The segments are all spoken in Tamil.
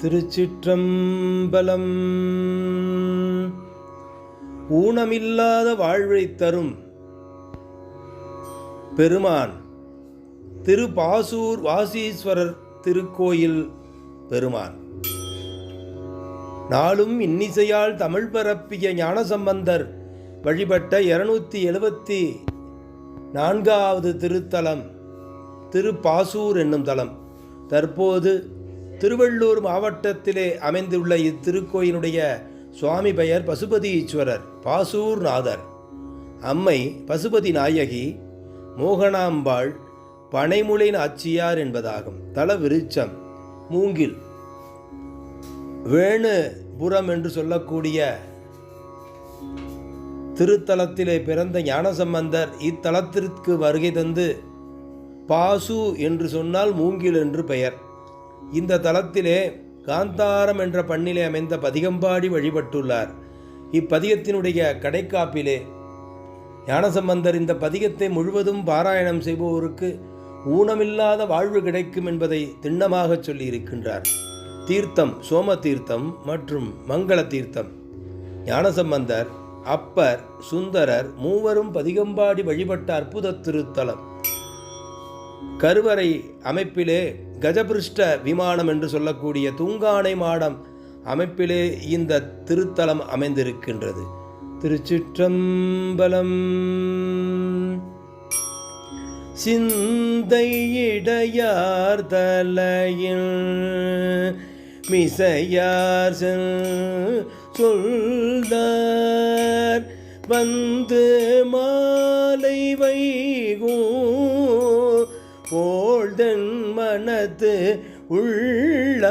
திருச்சிற்றம்பலம். ஊனமில்லாத வாழ்வை தரும் பெருமான் திருப்பாசூர் வாசீஸ்வரர் திருக்கோயில் பெருமான். நாளும் இன்னிசையால் தமிழ் பரப்பிய ஞானசம்பந்தர் வழிபட்ட இருநூத்தி எழுபத்தி நான்காவது திருத்தலம் திருப்பாசூர் என்னும் தலம். தற்போது திருவள்ளூர் மாவட்டத்திலே அமைந்துள்ள இத்திருக்கோயிலுடைய சுவாமி பெயர் பசுபதி ஈஸ்வரர் பாசூர் நாதர் அம்மை பசுபதி நாயகி மோகனாம்பாள் பனைமுலை நாச்சியார் என்பதாகும். தல விருச்சம் மூங்கில். வேணுபுரம் என்று சொல்லக்கூடிய திருத்தலத்திலே பிறந்த ஞானசம்பந்தர் இத்தலத்திற்கு வருகை தந்து பாசு என்று சொன்னால் மூங்கில் என்று பெயர். இந்த தலத்திலே காந்தாரம் என்ற பண்ணிலே அமைந்த பதிகம்பாடி வழிபட்டுள்ளார். இப்பதிகத்தினுடைய கடைக்காப்பிலே ஞானசம்பந்தர் இந்த பதிகத்தை முழுவதும் பாராயணம் செய்பவருக்கு ஊனமில்லாத வாழ்வு கிடைக்கும் என்பதை திண்ணமாகச் சொல்லியிருக்கின்றார். தீர்த்தம் சோம தீர்த்தம் மற்றும் மங்கள தீர்த்தம் ஞானசம்பந்தர் அப்பர் சுந்தரர் மூவரும் பதிகம்பாடி வழிபட்ட அற்புத திருத்தலம். கருவறை அமைப்பிலே கஜபிருஷ்ட விமானம் என்று சொல்லக்கூடிய தூங்கானை மாடம் அமைப்பிலே இந்த திருத்தலம் அமைந்திருக்கின்றது. திருச்சிற்றம்பலம். சிந்தையிடையார் தலையில் மிசையார் சொல்தார். வந்து மாலை வைகும் போழ்தன் மனத்து உள்ள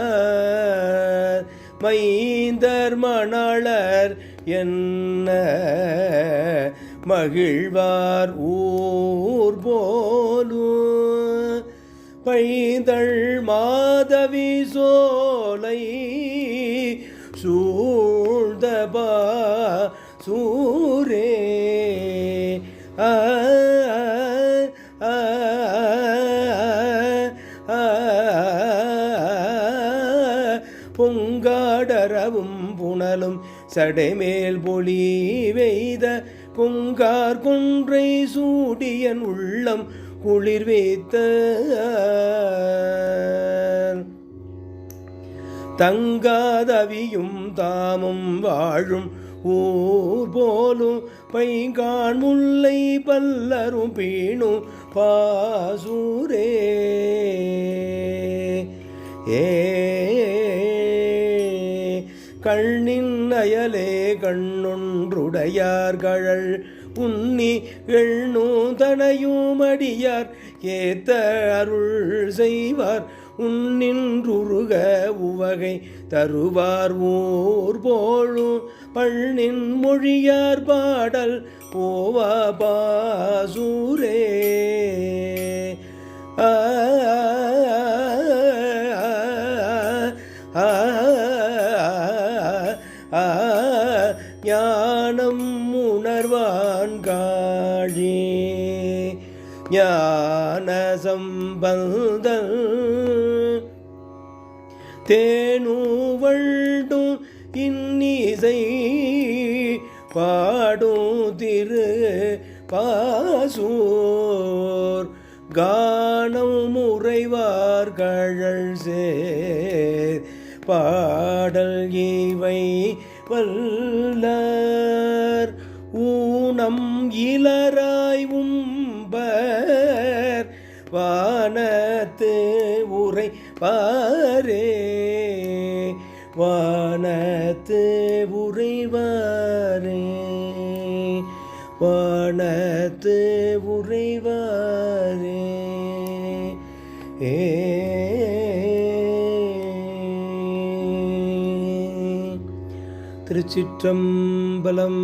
மைந்தர் மணாளர் என்ன மகிழ்வார் ஊர் போலும் பைந்தள் மாதவி சோலை சூழ்ந்தபா சூரே ஆ, பொங்காடரவும் புனலும் சடைமேல் பொலி வெய்த பொங்கார் கொன்றை சூடியன் உள்ளம் குளிர் வைத்த. தங்காதவியும் தாமும் வாழும் ஊர் போலும் பைங்கான் முல்லை பல்லரும் பீணும் பாசூரே. ஏ கண்ணின் அயலே கண்ணொன்றுடையார் கழல் உன்னி எண்ணும் அடியார் ஏத்த அருள் செய்வார். உன்னின்றுருக உவகை தருவார் ஊர் போழும் பண்ணின் மொழியார் பாடல் போவா பாசூரே. உணர்வான்காழி ஞான சம்பந்தல் தேனூவழ்டும் இன்னிசை பாடும் திரு பாசூர். கானம் முறைவார் கழல் சேர். பாடல் இவை வல்லார். ஊனம் இலராய் உம்பர் வானத்து உரை பாரே. வானத்து உரைவாரே வானத்து உரைவாரே ஏ திருச்சிற்றம்பலம்.